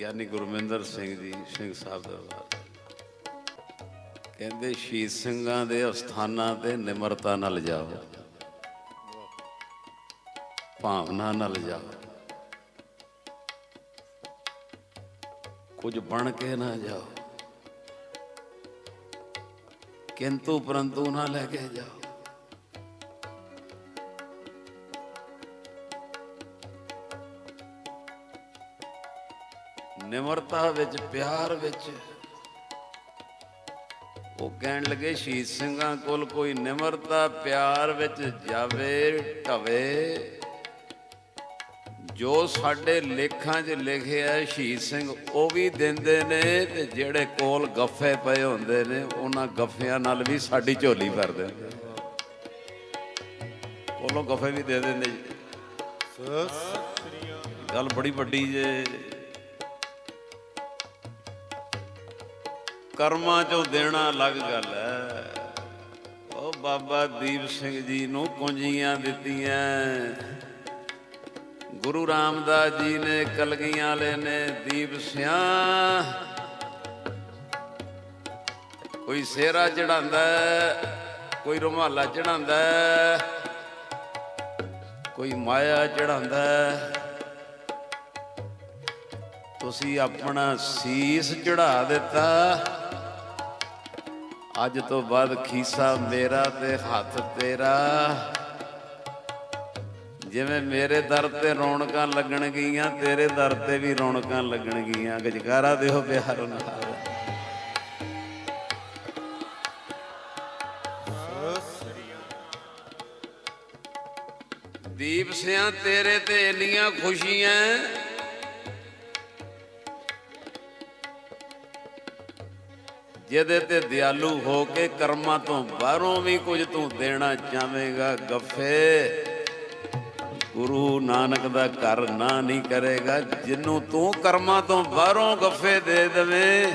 ਗਿਆਨੀ ਗੁਰਮਿੰਦਰ ਸਿੰਘ ਜੀ, ਸਿੰਘ ਸਾਹਿਬ ਦਰਬਾਰ ਕਹਿੰਦੇ, ਸ਼ਹੀਦ ਸਿੰਘਾਂ ਦੇ ਅਸਥਾਨਾਂ ਤੇ ਨਿਮਰਤਾ ਨਾਲ ਜਾਓ। ਭਾਵਨਾ ਨਾਲ ਜਾਓ। ਕੁਝ ਬਣ ਕੇ ਨਾ ਜਾਓ। ਕਿੰਤੂ ਪਰੰਤੂ ਨਾ ਲੈ ਕੇ ਜਾਓ। ਨਿਮਰਤਾ ਵਿੱਚ ਪਿਆਰ ਵਿੱਚ। ਉਹ ਕਹਿਣ ਲੱਗੇ ਸ਼ਹੀਦ ਸਿੰਘਾਂ ਕੋਲ ਕੋਈ ਨਿਮਰਤਾ ਪਿਆਰ ਵਿੱਚ ਜਾਵੇ ਢਵੇ। ਜੋ ਸਾਡੇ ਲੇਖਾਂ 'ਚ ਲਿਖਿਆ ਹੈ ਸ਼ਹੀਦ ਸਿੰਘ ਉਹ ਵੀ ਦਿੰਦੇ ਨੇ ਤੇ ਜਿਹੜੇ ਕੋਲ ਗੱਫੇ ਪਏ ਹੁੰਦੇ ਨੇ ਉਹਨਾਂ ਗੱਫਿਆਂ ਨਾਲ ਵੀ ਸਾਡੀ ਝੋਲੀ ਭਰਦੇ ਨੇ। ਕੋਲੋਂ ਗੱਫੇ ਵੀ ਦੇ ਦਿੰਦੇ ਜੀ। ਗੱਲ ਬੜੀ ਵੱਡੀ ਜੇ। ਕਰਮਾਂ ਚੋਂ ਦੇਣਾ ਅਲੱਗ ਗੱਲ ਹੈ ਉਹ ਬਾਬਾ ਦੀਪ ਸਿੰਘ ਜੀ ਨੂੰ ਕੁੰਜੀਆਂ ਦਿੱਤੀਆਂ। ਗੁਰੂ ਰਾਮਦਾਸ ਜੀ ਨੇ ਕਲਗੀਆਂ ਵਾਲੇ ਨੇ ਦੀਪ ਸਿਆ। ਕੋਈ ਸੇਰਾ ਚੜਾਉਂਦਾ ਕੋਈ ਰੁਮਾਲਾ ਚੜਾਉਂਦਾ ਕੋਈ ਮਾਇਆ ਚੜਾਉਂਦਾ ਤੁਸੀਂ ਆਪਣਾ ਸੀਸ ਚੜਾ ਦਿੱਤਾ। ਅੱਜ ਤੋਂ ਬਾਅਦ ਖੀਸਾ ਮੇਰਾ ਤੇ ਹੱਥ ਤੇਰਾ। ਜਿਵੇਂ ਮੇਰੇ ਦਰ ਤੇ ਰੌਣਕਾਂ ਲੱਗਣ ਗਈਆਂ ਤੇਰੇ ਦਰ ਤੇ ਵੀ ਰੌਣਕਾਂ ਲੱਗਣ ਗਈਆਂ ਗਜਕਾਰਾ ਦਿਓ ਪਿਆਰ ਨਾਲ। ਦੀਪ ਸਿਆਂ ਤੇਰੇ ਤੇ ਇੰਨੀਆਂ ਖੁਸ਼ੀਆਂ ਜਿਹਦੇ ਤੇ ਦਿਆਲੂ ਹੋ ਕੇ ਕਰਮਾਂ ਤੋਂ ਬਾਹਰੋਂ ਵੀ ਕੁਝ ਤੂੰ ਦੇਣਾ ਚਾਹਵੇਂਗਾ, ਗੱਫੇ। ਗੁਰੂ ਨਾਨਕ ਦਾ ਘਰ ਨਾ ਨਹੀਂ ਕਰੇਗਾ, ਜਿੰਨੂੰ ਤੂੰ ਕਰਮਾਂ ਤੋਂ ਬਾਹਰੋਂ ਗੱਫੇ ਦੇ ਦੇਵੇਂ,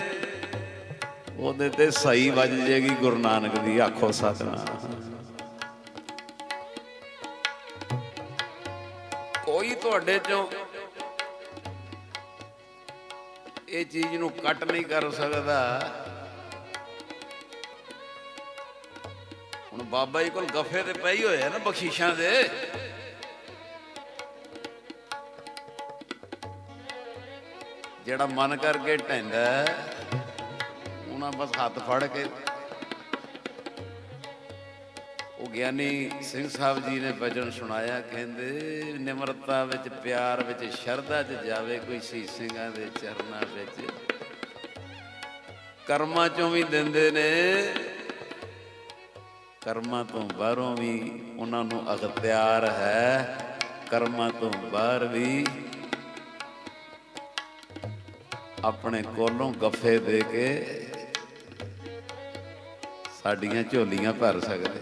ਉਹਦੇ ਤੇ ਸਹੀ ਵੱਜ ਜੇਗੀ ਗੁਰੂ ਨਾਨਕ ਦੀ ਆਖੋ ਸਤਨਾਮ। ਕੋਈ ਤੁਹਾਡੇ ਚੋਂ ਇਹ ਚੀਜ਼ ਨੂੰ ਕੱਟ ਨਹੀਂ ਕਰ ਸਕਦਾ। ਹੁਣ ਬਾਬਾ ਜੀ ਕੋਲ ਗੱਫੇ ਤੇ ਪਈ ਹੋਏ ਆ ਨਾ ਬਖਸ਼ੀਸ਼ਾਂ ਦੇ। ਜਿਹੜਾ ਮਨ ਕਰਕੇ ਢੈਂਦਾ ਉਹਨਾਂ ਬਸ ਹੱਥ ਫੜ ਕੇ। ਉਹ ਗਿਆਨੀ ਸਿੰਘ ਸਾਹਿਬ ਜੀ ਨੇ ਬਚਨ ਸੁਣਾਇਆ, ਕਹਿੰਦੇ, ਨਿਮਰਤਾ ਵਿੱਚ, ਪਿਆਰ ਵਿੱਚ, ਸ਼ਰਧਾ 'ਚ ਜਾਵੇ ਕੋਈ ਸੀ ਸਿੰਘਾਂ ਦੇ ਚਰਨਾਂ ਵਿੱਚ। ਕਰਮਾਂ ਚੋਂ ਵੀ ਦਿੰਦੇ ਨੇ ਕਰਮਾਂ ਤੋਂ ਬਾਹਰੋਂ ਵੀ ਉਹਨਾਂ ਨੂੰ ਅਖਤਿਆਰ ਹੈ, ਕਰਮਾਂ ਤੋਂ ਬਾਹਰ ਵੀ ਆਪਣੇ ਕੋਲੋਂ ਗੱਫੇ ਦੇ ਕੇ ਸਾਡੀਆਂ ਝੋਲੀਆਂ ਭਰ ਸਕਦੇ।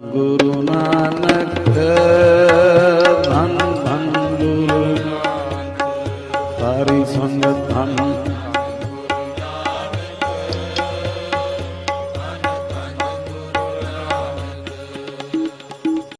ਗੁਰੂ ਨਾਨਕ